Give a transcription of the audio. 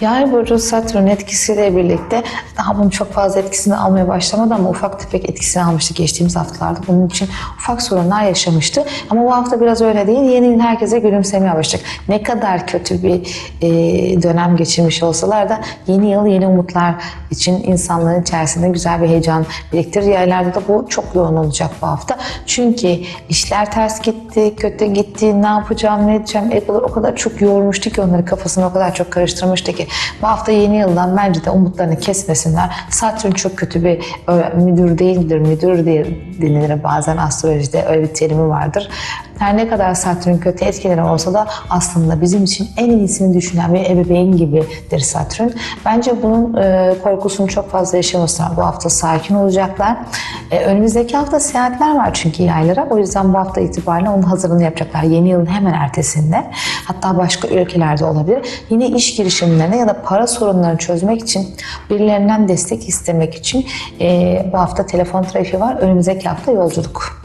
Yay burcu Satürn etkisiyle birlikte daha bunun çok fazla etkisini almaya başlamadı ama ufak tefek etkisini almıştı geçtiğimiz haftalarda. Bunun için ufak sorunlar yaşamıştı. Ama bu hafta biraz öyle değil. Yeni yıl herkese gülümsemeye başlayacak. Ne kadar kötü bir e, dönem geçirmiş olsalar da yeni yıl yeni umutlar için insanların içerisinde güzel bir heyecan biriktirir. Yaylarda da bu çok yoğun olacak bu hafta. Çünkü işler ters gitti, kötü gitti, ne yapacağım, ne edeceğim, egolar o kadar çok yormuştu ki onları kafasını o kadar çok karıştırmıştı ki bu hafta yeni yıldan bence de umutlarını kesmesinler. Satürn çok kötü bir müdür değildir, müdür diye denilir bazen astrolojide öyle bir terimi vardır. Her ne kadar Satürn kötü etkileri olsa da aslında bizim için en iyisini düşünen bir ebeveyn gibidir Satürn. Bence bunun e, korkusunu çok fazla yaşamasınlar. Bu hafta sakin olacaklar. E, önümüzdeki hafta seyahatler var çünkü yaylara. O yüzden bu hafta itibariyle onun hazırlığını yapacaklar. Yeni yılın hemen ertesinde. Hatta başka ülkelerde olabilir. Yine iş girişimlerine ya da para sorunlarını çözmek için birilerinden destek istemek için e, bu hafta telefon trafiği var. Önümüzdeki hafta yolculuk.